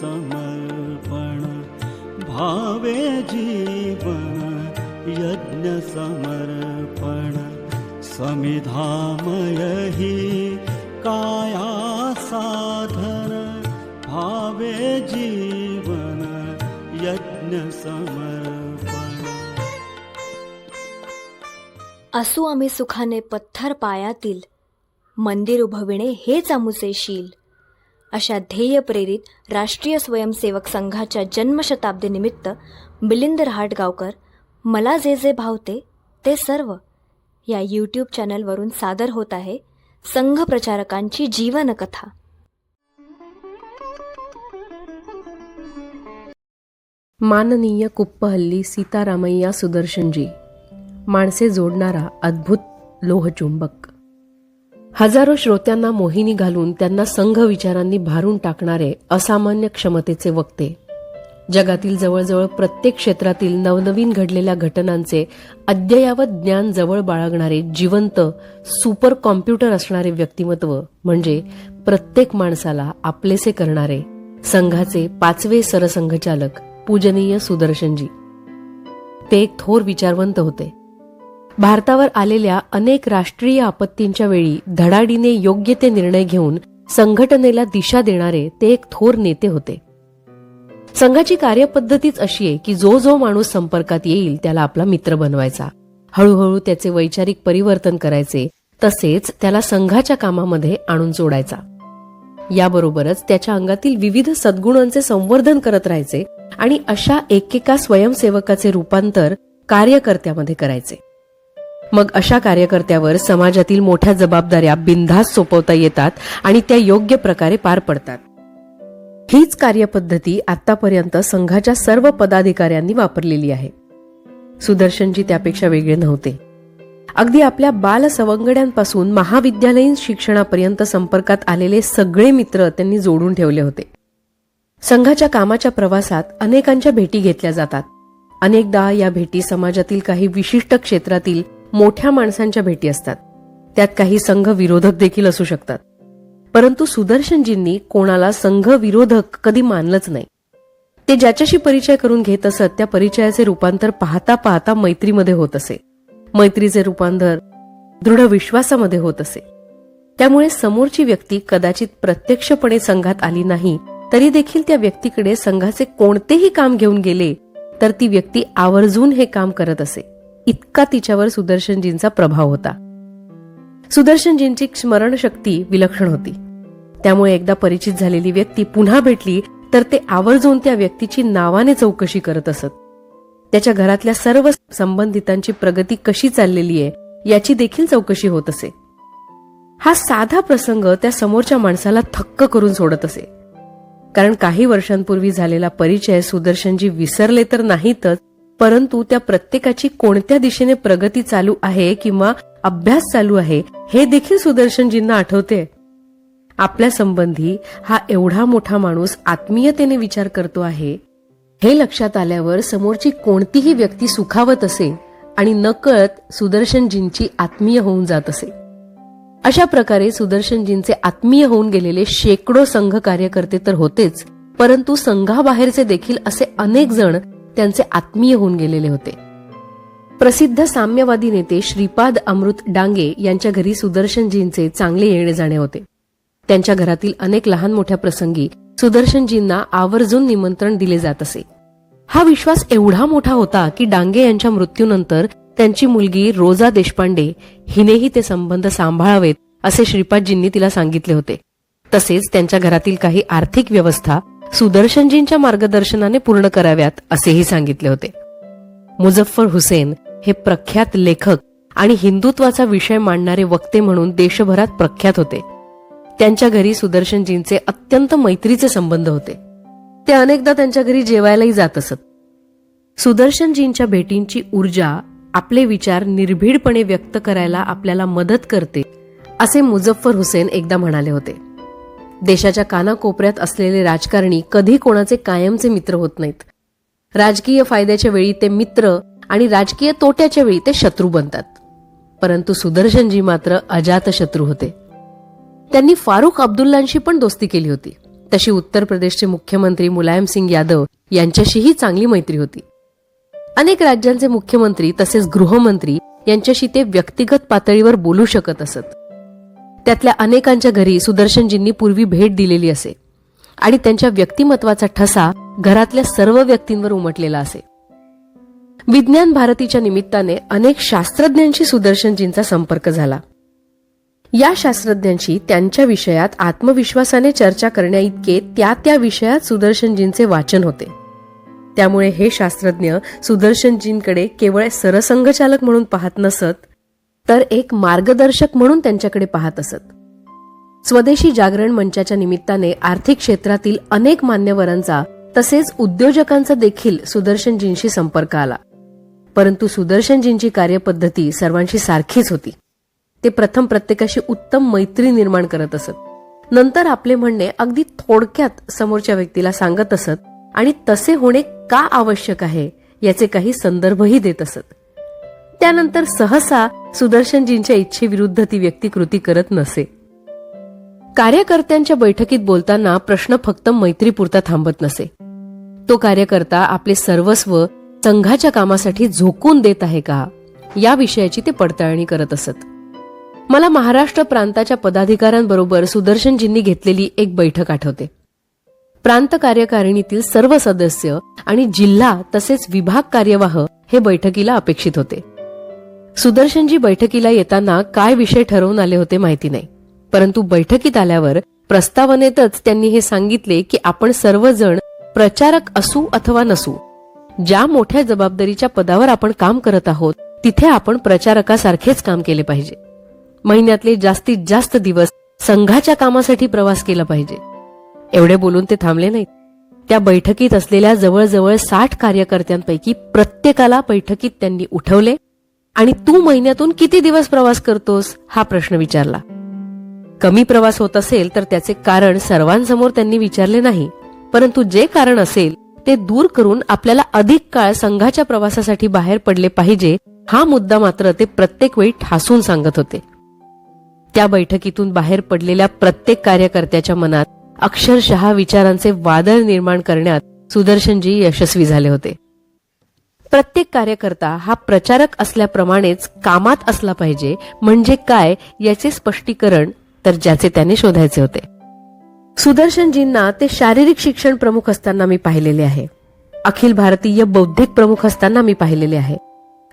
समर्पण भावे जीवन यज्ञ समर्पण समिधामय हि काया साधन भावे जीवन यज्ञ समर्पण। असू आम्ही सुखाने पत्थर पायातील मंदिर उभविणे हेच आमुचे शील. अशा ध्येय प्रेरित राष्ट्रीय स्वयंसेवक संघाच्या जन्मशताब्दीनिमित्त मिलिंद रहाटगावकर मला जे जे भावते ते सर्व या यूट्यूब चॅनलवरून सादर होत आहे संघ प्रचारकांची जीवनकथा. माननीय कुप्पहल्ली सीतारामय्या सुदर्शनजी माणसे जोडणारा अद्भुत लोहचुंबक. हजारो श्रोत्यांना मोहिनी घालून त्यांना संघ विचारांनी भारून टाकणारे असामान्य क्षमतेचे वक्ते. जगातील जवळजवळ प्रत्येक क्षेत्रातील नवनवीन घडलेल्या घटनांचे अद्ययावत ज्ञान जवळ बाळगणारे जिवंत सुपर कॉम्प्युटर असणारे व्यक्तिमत्व म्हणजे प्रत्येक माणसाला आपलेसे करणारे संघाचे पाचवे सरसंघचालक पूजनीय सुदर्शनजी. ते एक थोर विचारवंत होते. भारतावर आलेल्या अनेक राष्ट्रीय आपत्तींच्या वेळी धडाडीने योग्य ते निर्णय घेऊन संघटनेला दिशा देणारे ते एक थोर नेते होते. संघाची कार्यपद्धतीच अशी आहे की जो जो माणूस संपर्कात येईल त्याला आपला मित्र बनवायचा. हळूहळू त्याचे वैचारिक परिवर्तन करायचे तसेच त्याला संघाच्या कामामध्ये आणून जोडायचा. याबरोबरच त्याच्या अंगातील विविध सद्गुणांचे संवर्धन करत राहायचे आणि अशा एकेका स्वयंसेवकाचे रूपांतर कार्यकर्त्यामध्ये करायचे. मग अशा कार्यकर्त्यावर समाजातील मोठ्या जबाबदाऱ्या बिनधास्त सोपवता येतात आणि त्या योग्य प्रकारे पार पडतात. हीच कार्यपद्धती आतापर्यंत संघाच्या सर्व पदाधिकाऱ्यांनी वापरलेली आहे. सुदर्शनजी त्यापेक्षा वेगळे नव्हते. अगदी आपल्या बाल सवंगड्यांपासून महाविद्यालयीन शिक्षणापर्यंत संपर्कात आलेले सगळे मित्र त्यांनी जोडून ठेवले होते. संघाच्या कामाच्या प्रवासात अनेकांच्या भेटी घेतल्या जातात. अनेकदा या भेटी समाजातील काही विशिष्ट क्षेत्रातील मोठ्या माणसांच्या भेटी असतात. त्यात काही संघ विरोधक देखील असू शकतात. परंतु सुदर्शनजींनी कोणाला संघ विरोधक कधी मानलंच नाही. ते ज्याच्याशी परिचय करून घेत असत त्या परिचयाचे रूपांतर पाहता पाहता मैत्रीमध्ये होत असे. मैत्रीचे रूपांतर दृढ विश्वासामध्ये होत असे. त्यामुळे समोरची व्यक्ती कदाचित प्रत्यक्षपणे संघात आली नाही तरी देखील त्या व्यक्तीकडे संघाचे कोणतेही काम घेऊन गेले तर ती व्यक्ती आवर्जून हे काम करत असे. इतका तिच्यावर सुदर्शनजींचा प्रभाव होता. सुदर्शनजींची स्मरणशक्ती विलक्षण होती. त्यामुळे एकदा परिचित झालेली व्यक्ती पुन्हा भेटली तर ते आवर्जून त्या व्यक्तीची नावाने चौकशी करत असत. त्याच्या घरातल्या सर्व संबंधितांची प्रगती कशी चाललेली आहे याची देखील चौकशी होत असे. हा साधा प्रसंग त्या समोरच्या माणसाला थक्क करून सोडत असे. कारण काही वर्षांपूर्वी झालेला परिचय सुदर्शनजी विसरले तर नाहीतच परंतु त्या प्रत्येकाची कोणत्या दिशेने प्रगती चालू आहे किंवा अभ्यास चालू आहे हे देखील सुदर्शनजींना आठवते. आपल्या संबंधी हा एवढा मोठा माणूस आत्मीयतेने विचार करतो आहे हे लक्षात आल्यावर समोरची कोणतीही व्यक्ती सुखावत असे आणि नकळत सुदर्शनजींची आत्मीय होऊन जात असे. अशा प्रकारे सुदर्शनजींचे आत्मीय होऊन गेलेले शेकडो संघ कार्यकर्ते तर होतेच परंतु संघाबाहेरचे देखील असे अनेक जण त्यांचे आत्मीय होऊन गेलेले होते. प्रसिद्ध साम्यवादी नेते श्रीपाद अमृत डांगे यांच्या घरी सुदर्शनजींचे चांगले येणे जाणे होते. त्यांच्या घरातील अनेक लहान मोठ्या प्रसंगी सुदर्शनजींना आवर्जून निमंत्रण दिले जात असे. हा विश्वास एवढा मोठा होता की डांगे यांच्या मृत्यूनंतर त्यांची मुलगी रोजा देशपांडे हिनेही ते संबंध सांभाळावेत असे श्रीपादजींनी तिला सांगितले होते. तसेच त्यांच्या घरातील काही आर्थिक व्यवस्था सुदर्शनजींच्या मार्गदर्शनाने पूर्ण कराव्यात असेही सांगितले होते. मुझफ्फर हुसेन हे प्रख्यात लेखक आणि हिंदुत्वाचा विषय मांडणारे वक्ते म्हणून देशभरात प्रख्यात होते. त्यांच्या घरी सुदर्शनजींचे अत्यंत मैत्रीचे संबंध होते. ते अनेकदा त्यांच्या घरी जेवायलाही जात असत. सुदर्शनजींच्या भेटींची ऊर्जा आपले विचार निर्भीडपणे व्यक्त करायला आपल्याला मदत करते असे मुझफ्फर हुसेन एकदा म्हणाले होते. देशाच्या कानाकोपऱ्यात असलेले राजकारणी कधी कोणाचे कायमचे मित्र होत नाहीत. राजकीय फायद्याच्या वेळी ते मित्र आणि राजकीय तोट्याच्या वेळी ते शत्रू बनतात. परंतु सुदर्शनजी मात्र अजात शत्रू होते. त्यांनी फारुख अब्दुल्लांशी पण दोस्ती केली होती. तशी उत्तर प्रदेशचे मुख्यमंत्री मुलायम सिंग यादव यांच्याशीही चांगली मैत्री होती. अनेक राज्यांचे मुख्यमंत्री तसेच गृहमंत्री यांच्याशी ते व्यक्तिगत पातळीवर बोलू शकत असत. त्यातल्या अनेकांच्या घरी सुदर्शनजींनी पूर्वी भेट दिलेली असे. आणि त्यांच्या व्यक्तिमत्वाचा ठसा घरातल्या सर्व व्यक्तींवर उमटलेला असे. विज्ञान भारतीच्या निमित्ताने अनेक शास्त्रज्ञांशी सुदर्शनजींचा संपर्क झाला. या शास्त्रज्ञांशी त्यांच्या विषयात आत्मविश्वासाने चर्चा करण्याइतके त्या त्या विषयात सुदर्शनजींचे वाचन होते. त्यामुळे हे शास्त्रज्ञ सुदर्शनजींकडे केवळ सरसंघचालक म्हणून पाहत नसत तर एक मार्गदर्शक म्हणून त्यांच्याकडे पाहत असत. स्वदेशी जागरण मंचाच्या निमित्ताने आर्थिक क्षेत्रातील अनेक मान्यवरांचा तसेच उद्योजकांचा देखील सुदर्शनजींशी संपर्क आला. परंतु सुदर्शनजींची कार्यपद्धती सर्वांशी सारखीच होती. ते प्रथम प्रत्येकाशी उत्तम मैत्री निर्माण करत असत. नंतर आपले म्हणणे अगदी थोडक्यात समोरच्या व्यक्तीला सांगत असत आणि तसे होणे का आवश्यक आहे याचे काही संदर्भही देत असत. त्यानंतर सहसा सुदर्शनजींच्या इच्छेविरुद्ध ती व्यक्ती कृती करत नसे. कार्यकर्त्यांच्या बैठकीत बोलताना प्रश्न फक्त मैत्रीपुरता थांबत नसे. तो कार्यकर्ता आपले सर्वस्व संघाच्या कामासाठी झोकून देत आहे का? या विषयाची ते पडताळणी करत असत. मला महाराष्ट्र प्रांताच्या पदाधिकाऱ्यांबरोबर सुदर्शनजींनी घेतलेली एक बैठक आठवते. प्रांत कार्यकारिणीतील सर्व सदस्य आणि जिल्हा तसेच विभाग कार्यवाह हे बैठकीला अपेक्षित होते. सुदर्शनजी बैठकीला येताना काय विषय ठरवून आले होते माहिती नाही. परंतु बैठकीत आल्यावर प्रस्तावनेतच त्यांनी हे सांगितले की आपण सर्वजण प्रचारक असू अथवा नसू ज्या मोठ्या जबाबदारीच्या पदावर आपण काम करत आहोत तिथे आपण प्रचारकासारखेच काम केले पाहिजे. महिन्यातले जास्तीत जास्त दिवस संघाच्या कामासाठी प्रवास केला पाहिजे. एवढे बोलून ते थांबले नाहीत. त्या बैठकीत असलेल्या जवळजवळ साठ कार्यकर्त्यांपैकी प्रत्येकाला बैठकीत त्यांनी उठवले आणि तू महिन्यातून किती दिवस प्रवास करतोस? हा प्रश्न विचारला. कमी प्रवास होत असेल तर त्याचे कारण सर्वांसमोर त्यांनी विचारले नाही. परंतु जे कारण असेल ते दूर करून आपल्याला अधिक काळ संघाच्या प्रवासासाठी बाहेर पडले पाहिजे हा मुद्दा मात्र ते प्रत्येक वेळी ठासून सांगत होते. त्या बैठकीतून बाहेर पडलेल्या प्रत्येक कार्यकर्त्याच्या मनात अक्षरशः विचारांचे वादळ निर्माण करण्यात सुदर्शनजी यशस्वी झाले होते. प्रत्येक कार्यकर्ता हा प्रचारक असल्याप्रमाणेच कामात असला पाहिजे. म्हणजे काय याचे स्पष्टीकरण तर ज्याचे त्याने शोधायचे होते. सुदर्शनजींना ते शारीरिक शिक्षण प्रमुख असताना मी पाहिलेले आहे. अखिल भारतीय बौद्धिक प्रमुख असताना मी पाहिलेले आहे.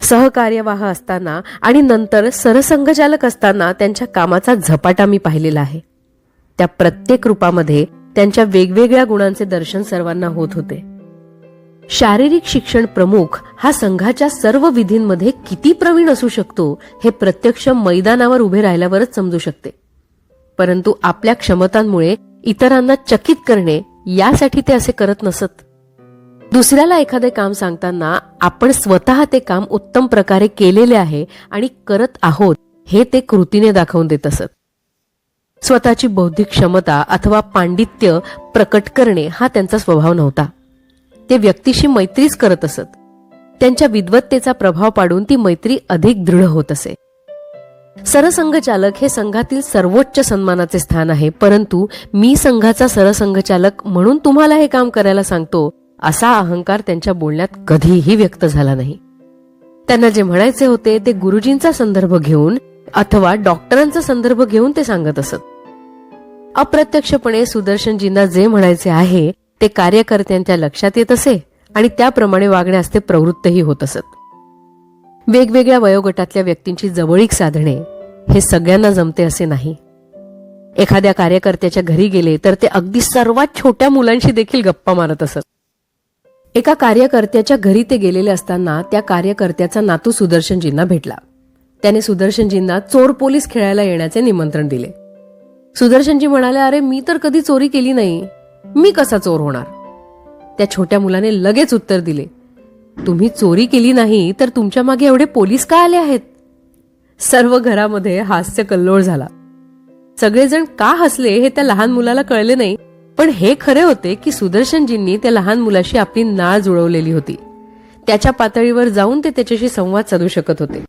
सहकार्यवाह असताना आणि नंतर सरसंघचालक असताना त्यांच्या कामाचा झपाटा मी पाहिलेला आहे. त्या प्रत्येक रूपामध्ये त्यांच्या वेगवेगळ्या गुणांचे दर्शन सर्वांना होत होते. शारीरिक शिक्षण प्रमुख हा संघाच्या सर्व विधींमध्ये किती प्रवीण असू शकतो हे प्रत्यक्ष मैदानावर उभे राहिल्यावरच समजू शकते. परंतु आपल्या क्षमतांमुळे इतरांना चकित करणे यासाठी ते असे करत नसत. दुसऱ्याला एखादे काम सांगताना आपण स्वतः ते काम उत्तम प्रकारे केलेले आहे आणि करत आहोत हे ते कृतीने दाखवून देत असत. स्वतःची बौद्धिक क्षमता अथवा पांडित्य प्रकट करणे हा त्यांचा स्वभाव नव्हता. ते व्यक्तीशी मैत्रीच करत असत. त्यांच्या विद्वत्तेचा प्रभाव पाडून ती मैत्री अधिक दृढ होत असे. सरसंघचालक हे संघातील सर्वोच्च सन्मानाचे स्थान आहे परंतु मी संघाचा सरसंघचालक म्हणून तुम्हाला हे काम करायला सांगतो असा अहंकार त्यांच्या बोलण्यात कधीही व्यक्त झाला नाही. त्यांना जे म्हणायचे होते ते गुरुजींचा संदर्भ घेऊन अथवा डॉक्टरांचा संदर्भ घेऊन ते सांगत असत. अप्रत्यक्षपणे सुदर्शनजींना जे म्हणायचे आहे ते कार्यकर्त्यांच्या लक्षात येत असे आणि त्याप्रमाणे वागण्यास ते प्रवृत्तही होत असत. वेगवेगळ्या वयोगटातल्या व्यक्तींची जवळीक साधणे हे सगळ्यांना जमते असे नाही. एखाद्या कार्यकर्त्याच्या घरी गेले तर ते अगदी सर्वात छोट्या मुलांशी देखील गप्पा मारत असत. एका कार्यकर्त्याच्या घरी ते गेलेले असताना त्या कार्यकर्त्याचा नातू सुदर्शनजींना भेटला. त्याने सुदर्शनजींना चोर पोलीस खेळायला येण्याचे निमंत्रण दिले. सुदर्शनजी म्हणाले अरे मी तर कधी चोरी केली नाही. मी कसा चोर होणार? त्या छोट्या मुलाने लगेच उत्तर दिले तुम्ही चोरी केली नाही तर तुमच्या मागे एवढे पोलीस का आले आहेत? सर्व घरामध्ये हास्य कल्लोळ झाला. सगळेजण का हसले हे त्या लहान मुलाला कळले नाही पण हे खरे होते की सुदर्शनजींनी त्या लहान मुलाशी आपली नाळ जुळवलेली होती. त्याच्या पातळीवर जाऊन ते त्याच्याशी संवाद साधू शकत होते.